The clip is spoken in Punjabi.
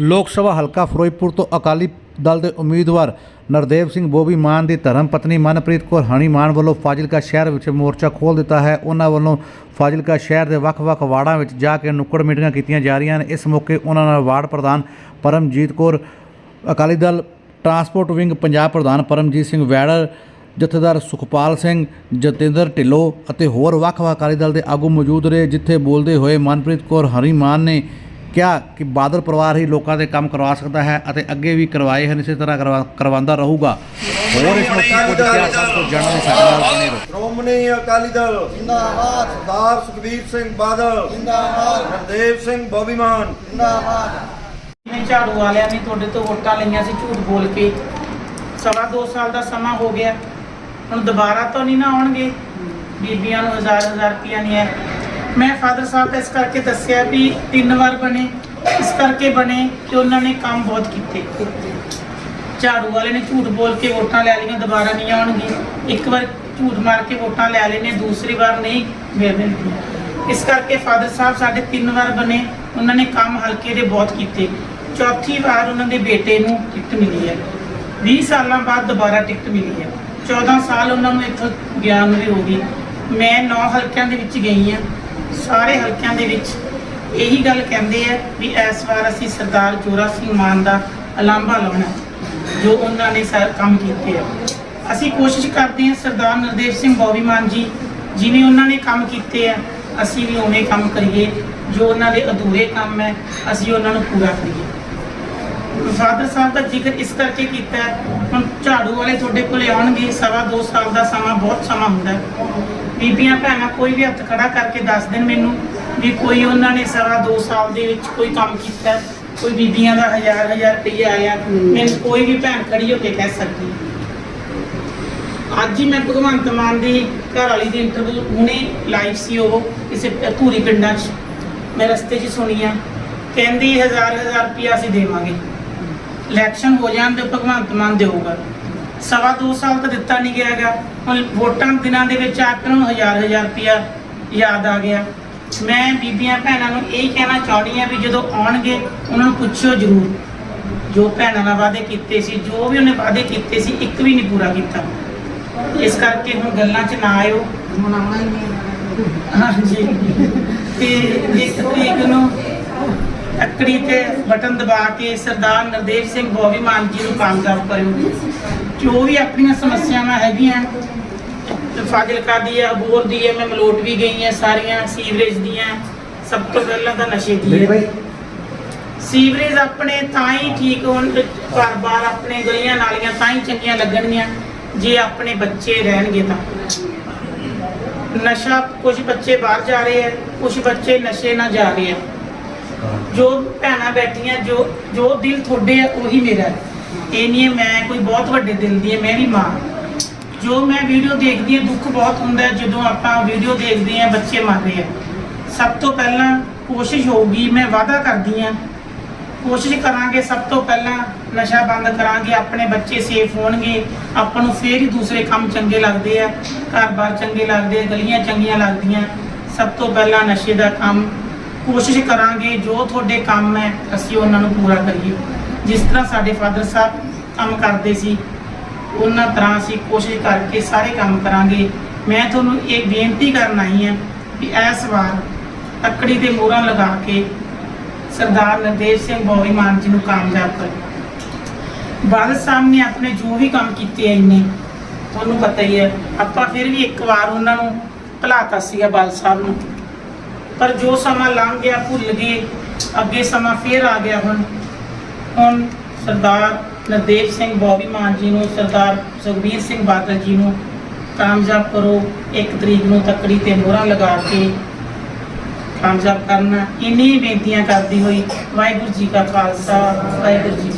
ਲੋਕ ਸਭਾ ਹਲਕਾ ਫਿਰੋਜ਼ਪੁਰ ਤੋਂ ਅਕਾਲੀ ਦਲ ਦੇ ਉਮੀਦਵਾਰ ਨਰਦੇਵ ਸਿੰਘ ਬੋਬੀ ਮਾਨ ਦੀ ਧਰਮ ਪਤਨੀ ਮਨਪ੍ਰੀਤ ਕੌਰ ਹਣੀ ਮਾਨ ਵੱਲੋਂ ਫਾਜ਼ਿਲਕਾ ਸ਼ਹਿਰ ਵਿੱਚ ਮੋਰਚਾ ਖੋਲ੍ਹ ਦਿੱਤਾ ਹੈ। ਉਹਨਾਂ ਵੱਲੋਂ ਫਾਜ਼ਿਲਕਾ ਸ਼ਹਿਰ ਦੇ ਵੱਖ-ਵੱਖ ਵਾਰਡਾਂ ਵਿੱਚ ਜਾ ਕੇ ਨੁੱਕੜ ਮੀਟਿੰਗਾਂ ਕੀਤੀਆਂ ਜਾ ਰਹੀਆਂ ਹਨ ਇਸ ਮੌਕੇ ਉਹਨਾਂ ਨਾਲ ਵਾਰਡ ਪ੍ਰਧਾਨ ਪਰਮਜੀਤ ਕੌਰ, ਅਕਾਲੀ ਦਲ ਟਰਾਂਸਪੋਰਟ ਵਿੰਗ ਪੰਜਾਬ ਪ੍ਰਧਾਨ ਪਰਮਜੀਤ ਸਿੰਘ ਵੈੜਰ, ਜਥੇਦਾਰ ਸੁਖਪਾਲ ਸਿੰਘ, ਜਤਿੰਦਰ ਢਿੱਲੋਂ ਅਤੇ ਹੋਰ ਵੱਖ-ਵੱਖ ਅਕਾਲੀ ਦਲ ਦੇ ਆਗੂ ਮੌਜੂਦ ਰਹੇ, ਜਿੱਥੇ ਬੋਲਦੇ ਹੋਏ ਮਨਪ੍ਰੀਤ ਕੌਰ ਹਰੀਮਾਨ ਨੇ ਕਿਹਾ ਕਿ ਬਾਦਲ ਪਰਿਵਾਰ ਹੀ ਲੋਕਾਂ ਦੇ ਕੰਮ ਕਰਵਾ ਸਕਦਾ ਹੈ ਅਤੇ ਅੱਗੇ ਵੀ ਕਰਵਾਏ ਹਨ ਇਸੇ ਤਰ੍ਹਾਂ ਕਰਵਾ- ਕਰਵਾਉਂਦਾ ਰਹੂਗਾ। ਹੋਰ ਇਸ ਮੌਕੇ ਕੁਝ ਕਿਹਾ ਸਭ ਤੋਂ ਜਾਣਨ ਲਈ ਸਾਡੇ ਨਾਲ ਬਣੇ ਰਹੋ। ਸ਼੍ਰੋਮਣੀ ਅਕਾਲੀ ਦਲ। ਜਿੰਦਾਬਾਦ। ਸਰਦਾਰ ਸੁਖਬੀਰ ਸਿੰਘ ਬਾਦਲ। ਜਿੰਦਾਬਾਦ। ਹਰਦੇਵ ਸਿੰਘ ਬੋਬੀਮਾਨ ਜਿੰਦਾਬਾਦ। ਨੇ ਝਾੜੂ ਵਾਲਿਆਂ ਨੇ ਤੁਹਾਡੇ ਤੋਂ ਵੋਟਾਂ ਲਈਆਂ ਸੀ ਝੂਠ ਬੋਲ ਕੇ। ਸਵਾ ਦੋ ਸਾਲ ਦਾ ਸਮਾਂ ਹੋ ਗਿਆ। ਹੁਣ ਦੁਬਾਰਾ ਤਾਂ ਨਹੀਂ ਨਾ ਆਉਣਗੇ? ਬੀਬੀਆਂ ਨੂੰ ਹਜ਼ਾਰ ਹਜ਼ਾਰ ਰੁਪਈਆ ਨਹੀਂ ਹੈ। ਮੈਂ ਫਾਦਰ ਸਾਹਿਬ ਇਸ ਕਰਕੇ ਦੱਸਿਆ ਵੀ ਤਿੰਨ ਵਾਰ ਬਣੇ, ਇਸ ਕਰਕੇ ਬਣੇ ਕਿ ਉਹਨਾਂ ਨੇ ਕੰਮ ਬਹੁਤ ਕੀਤੇ। ਝਾੜੂ ਵਾਲੇ ਨੇ ਝੂਠ ਬੋਲ ਕੇ ਵੋਟਾਂ ਲੈ ਲਈਆਂ, ਦੁਬਾਰਾ ਨਹੀਂ ਆਉਣਗੇ ਇੱਕ ਵਾਰ ਝੂਠ ਮਾਰ ਕੇ ਵੋਟਾਂ ਲੈ ਲੈਣੇ ਦੂਸਰੀ ਵਾਰ ਨਹੀਂ ਮਿਲਣਗੀਆਂ ਇਸ ਕਰਕੇ ਫਾਦਰ ਸਾਹਿਬ ਸਾਡੇ ਤਿੰਨ ਵਾਰ ਬਣੇ, ਉਹਨਾਂ ਨੇ ਕੰਮ ਹਲਕੇ ਦੇ ਬਹੁਤ ਕੀਤੇ। ਚੌਥੀ ਵਾਰ ਉਹਨਾਂ ਦੇ ਬੇਟੇ ਨੂੰ ਟਿਕਟ ਮਿਲੀ ਹੈ। 20 ਸਾਲਾਂ ਬਾਅਦ ਦੁਬਾਰਾ ਟਿਕਟ ਮਿਲੀ ਹੈ। 14 ਸਾਲ ਉਹਨਾਂ ਨੂੰ ਇੱਥੋਂ ਗਿਆਨ ਵੀ ਹੋ ਗਈ। ਮੈਂ 9 ਹਲਕਿਆਂ ਦੇ ਵਿੱਚ ਗਈ ਹਾਂ। ਸਾਰੇ ਹਲਕਿਆਂ ਦੇ ਵਿੱਚ ਇਹੀ ਗੱਲ ਕਹਿੰਦੇ ਆ ਵੀ ਇਸ ਵਾਰ ਅਸੀਂ ਸਰਦਾਰ ਜੋਰਾ ਸਿੰਘ ਮਾਨ ਦਾ ਅਲਾਂਭਾ ਲਾਉਣਾ ਜੋ ਉਹਨਾਂ ਨੇ ਸਾਰੇ ਕੰਮ ਕੀਤੇ ਆ। ਅਸੀਂ ਕੋਸ਼ਿਸ਼ ਕਰਦੇ ਹਾਂ ਸਰਦਾਰ ਨਰਦੇਵ ਸਿੰਘ ਬੌਬੀ ਮਾਨ ਜੀ, ਜਿਵੇਂ ਉਹਨਾਂ ਨੇ ਕੰਮ ਕੀਤੇ ਆ, ਅਸੀਂ ਵੀ ਉਵੇਂ ਕੰਮ ਕਰੀਏ, ਜੋ ਉਹਨਾਂ ਦੇ ਅਧੂਰੇ ਕੰਮ ਹੈ, ਅਸੀਂ ਉਹਨਾਂ ਨੂੰ ਪੂਰਾ ਕਰੀਏ। ਫਾਦਰ ਸਾਹਿਬ ਦਾ ਜ਼ਿਕਰ ਇਸ ਕਰਕੇ ਕੀਤਾ ਹੈ, ਹੁਣ ਝਾੜੂ ਵਾਲੇ ਤੁਹਾਡੇ ਕੋਲੇ ਆਉਣਗੇ ਸਵਾ ਦੋ ਸਾਲ ਦਾ ਸਮਾਂ ਬਹੁਤ ਸਮਾਂ ਹੁੰਦਾ ਹੈ। ਬੀਬੀਆਂ ਭੈਣਾਂ ਕੋਈ ਵੀ ਹੱਥ ਖੜਾ ਕਰਕੇ ਦੱਸ ਦੇਣ ਮੈਨੂੰ ਵੀ ਕੋਈ ਉਹਨਾਂ ਨੇ ਸਵਾ ਦੋ ਸਾਲ ਦੇ ਵਿੱਚ ਕੋਈ ਕੰਮ ਕੀਤਾ ਹੈ, ਕੋਈ ਬੀਬੀਆਂ ਦਾ ਹਜ਼ਾਰ ਹਜ਼ਾਰ ਰੁਪਈਆ ਆਇਆ ਮੈਨੂੰ ਕੋਈ ਵੀ ਭੈਣ ਖੜੀ ਹੋ ਕੇ ਕਹਿ ਸਕਦੀ ਹੈ। ਅੱਜ ਹੀ ਮੈਂ ਭਗਵੰਤ ਮਾਨ ਦੀ ਘਰ ਵਾਲੀ ਦੀ ਇੰਟਰਵਿਊ ਹੁਣੇ ਲਾਈਵ ਸੀ ਉਹ ਕਿਸੇ ਧੂਰੀ ਪਿੰਡਾਂ 'ਚ। ਮੈਂ ਰਸਤੇ 'ਚ ਸੁਣੀ ਆ ਕਹਿੰਦੀ ਹਜ਼ਾਰ ਹਜ਼ਾਰ ਰੁਪਇਆ ਅਸੀਂ ਦੇਵਾਂਗੇ। ਇਲੈਕਸ਼ਨ ਹੋ ਜਾਣ ਤੇ ਭਗਵੰਤ ਮਾਨ ਦੇਊਗਾ। ਸਵਾ ਦੋ ਸਾਲ ਤਾਂ ਦਿੱਤਾ ਨਹੀਂ ਗਿਆ ਹੈਗਾ। ਹੁਣ ਵੋਟਾਂ ਦਿਨਾਂ ਦੇ ਵਿੱਚ ਆ ਕੇ ਉਹਨਾਂ ਨੂੰ ਹਜ਼ਾਰ ਹਜ਼ਾਰ ਰੁਪਇਆ ਯਾਦ ਆ ਗਿਆ। ਮੈਂ ਬੀਬੀਆਂ ਭੈਣਾਂ ਨੂੰ ਇਹ ਕਹਿਣਾ ਚਾਹੁੰਦੀ ਆ ਵੀ ਜਦੋਂ ਆਉਣਗੇ ਉਹਨਾਂ ਨੂੰ ਪੁੱਛਿਓ ਜ਼ਰੂਰ। ਜੋ ਭੈਣਾਂ ਨਾਲ ਵਾਅਦੇ ਕੀਤੇ ਸੀ ਜੋ ਵੀ ਉਹਨੇ ਵਾਅਦੇ ਕੀਤੇ ਸੀ ਇੱਕ ਵੀ ਨਹੀਂ ਪੂਰਾ ਕੀਤਾ। ਇਸ ਕਰਕੇ ਹੁਣ ਗੱਲਾਂ 'ਚ ਨਾ ਆਇਓ। ਹੀ ਨਹੀਂ। ਹਾਂਜੀ। ਤੇ ਇੱਕ ਤਰੀਕ ਨੂੰ ਅੱਕੜੀ ਤੇ ਬਟਨ ਦਬਾ ਕੇ ਸਰਦਾਰ ਨਰਦੇਵ ਸਿੰਘ ਬੋਬੀ ਮਾਨ ਜੀ ਨੂੰ ਕਾਮਯਾਬ ਕਰਿਓ। ਜੋ ਵੀ ਆਪਣੀਆਂ ਸਮੱਸਿਆਵਾਂ ਹੈਗੀਆਂ ਤੇ ਫਾਜ਼ਿਲਕਾ ਦੀ ਹੈ ਅਬੋਰ ਦੀ ਹੈ ਮੈਂ ਮਲੋਟ ਵੀ ਗਈ ਹਾਂ ਸਾਰੀਆਂ ਸੀਵਰੇਜ ਦੀਆਂ ਸਭ ਤੋਂ ਪਹਿਲਾਂ ਤਾਂ ਨਸ਼ੇ ਦੀ ਹੈ ਸੀਵਰੇਜ ਆਪਣੇ ਤਾਂ ਹੀ ਠੀਕ ਹੋਣ ਘਰ-ਬਾਰ ਆਪਣੇ ਗਲੀਆਂ ਨਾਲੀਆਂ ਤਾਂ ਹੀ ਚੰਗੀਆਂ ਲੱਗਣਗੀਆਂ ਜੇ ਆਪਣੇ ਬੱਚੇ ਰਹਿਣਗੇ ਤਾਂ। ਨਸ਼ਾ ਕੁਝ ਬੱਚੇ ਬਾਹਰ ਜਾ ਰਹੇ ਆ ਕੁਝ ਬੱਚੇ ਨਸ਼ੇ ਨਾਲ ਜਾ ਰਹੇ ਆ। ਜੋ ਭੈਣਾਂ ਬੈਠੀਆਂ, ਜੋ ਜੋ ਦਿਲ ਤੁਹਾਡੇ ਆ, ਉਹੀ ਮੇਰਾ ਹੈ। ਇਹ ਨਹੀਂ ਹੈ, ਮੈਂ ਕੋਈ ਬਹੁਤ ਵੱਡੇ ਦਿਲ ਦੀ ਹੈ, ਮੈਂ ਵੀ ਮਾਂ ਜੋ ਮੈਂ ਵੀਡੀਓ ਦੇਖਦੀ ਹਾਂ, ਦੁੱਖ ਬਹੁਤ ਹੁੰਦਾ ਹੈ, ਜਦੋਂ ਆਪਾਂ ਵੀਡੀਓ ਦੇਖਦੇ ਹਾਂ, ਬੱਚੇ ਮਰ ਰਹੇ ਆ ਸਭ ਤੋਂ ਪਹਿਲਾਂ ਕੋਸ਼ਿਸ਼ ਹੋਊਗੀ, ਮੈਂ ਵਾਅਦਾ ਕਰਦੀ ਹਾਂ, ਕੋਸ਼ਿਸ਼ ਕਰਾਂਗੇ, ਸਭ ਤੋਂ ਪਹਿਲਾਂ ਨਸ਼ਾ ਬੰਦ ਕਰਾਂਗੇ, ਆਪਣੇ ਬੱਚੇ ਸੇਫ ਹੋਣਗੇ, ਆਪਾਂ ਨੂੰ ਫੇਰ ਹੀ ਦੂਸਰੇ ਕੰਮ ਚੰਗੇ ਲੱਗਦੇ ਆ, ਘਰ-ਬਾਰ ਚੰਗੇ ਲੱਗਦੇ ਆ, ਗਲੀਆਂ ਚੰਗੀਆਂ ਲੱਗਦੀਆਂ, ਸਭ ਤੋਂ ਪਹਿਲਾਂ ਨਸ਼ੇ ਦਾ ਕੰਮ ਕੋਸ਼ਿਸ਼ ਕਰਾਂਗੇ, ਜੋ ਤੁਹਾਡੇ ਕੰਮ ਹੈ, ਅਸੀਂ ਉਹਨਾਂ ਨੂੰ ਪੂਰਾ ਕਰੀਏ। ਜਿਸ ਤਰ੍ਹਾਂ ਸਾਡੇ ਫਾਦਰ ਸਾਹਿਬ ਕੰਮ ਕਰਦੇ ਸੀ, ਉਹਨਾਂ ਤਰ੍ਹਾਂ ਅਸੀਂ ਕੋਸ਼ਿਸ਼ ਕਰਕੇ ਸਾਰੇ ਕੰਮ ਕਰਾਂਗੇ। ਮੈਂ ਤੁਹਾਨੂੰ ਇਹ ਬੇਨਤੀ ਕਰਨ ਆਈ ਹਾਂ ਵੀ ਇਸ ਵਾਰ ਤੱਕੜੀ ਤੇ ਮੋਹਰਾਂ ਲਗਾ ਕੇ ਸਰਦਾਰ ਨਰਦੇਵ ਸਿੰਘ ਬੌਰੀ ਮਾਨ ਜੀ ਨੂੰ ਕਾਮਯਾਬ ਕਰੋ। ਬਾਦਲ ਸਾਹਿਬ ਨੇ ਆਪਣੇ ਜੋ ਵੀ ਕੰਮ ਕੀਤੇ ਇੰਨੇ, ਤੁਹਾਨੂੰ ਪਤਾ ਹੀ ਹੈ। ਆਪਾਂ ਫਿਰ ਵੀ ਇੱਕ ਵਾਰ ਉਹਨਾਂ ਨੂੰ ਭੁਲਾਤਾ ਸੀਗਾ ਬਾਦਲ ਸਾਹਿਬ ਨੂੰ। ਪਰ ਜੋ ਸਮਾਂ ਲੰਘ ਗਿਆ, ਭੁੱਲ ਗਏ। ਅੱਗੇ ਸਮਾਂ ਫੇਰ ਆ ਗਿਆ ਹੁਣ। ਹੁਣ ਸਰਦਾਰ ਨਰਦੇਵ ਸਿੰਘ ਬੋਬੀ ਮਾਨ ਜੀ ਨੂੰ, ਸਰਦਾਰ ਸੁਖਬੀਰ ਸਿੰਘ ਬਾਦਲ ਜੀ ਨੂੰ ਕਾਮਯਾਬ ਕਰੋ। ਇੱਕ ਤਰੀਕ ਨੂੰ ਤੱਕੜੀ ਤੇ ਮੋਹਰਾਂ ਲਗਾ ਕੇ ਕਾਮਯਾਬ ਕਰਨਾ। ਇੰਨੀ ਹੀ ਬੇਨਤੀਆਂ ਕਰਦੀ ਹੋਈ ਵਾਹਿਗੁਰੂ ਜੀ ਕਾ ਖਾਲਸਾ, ਵਾਹਿਗੁਰੂ ਜੀ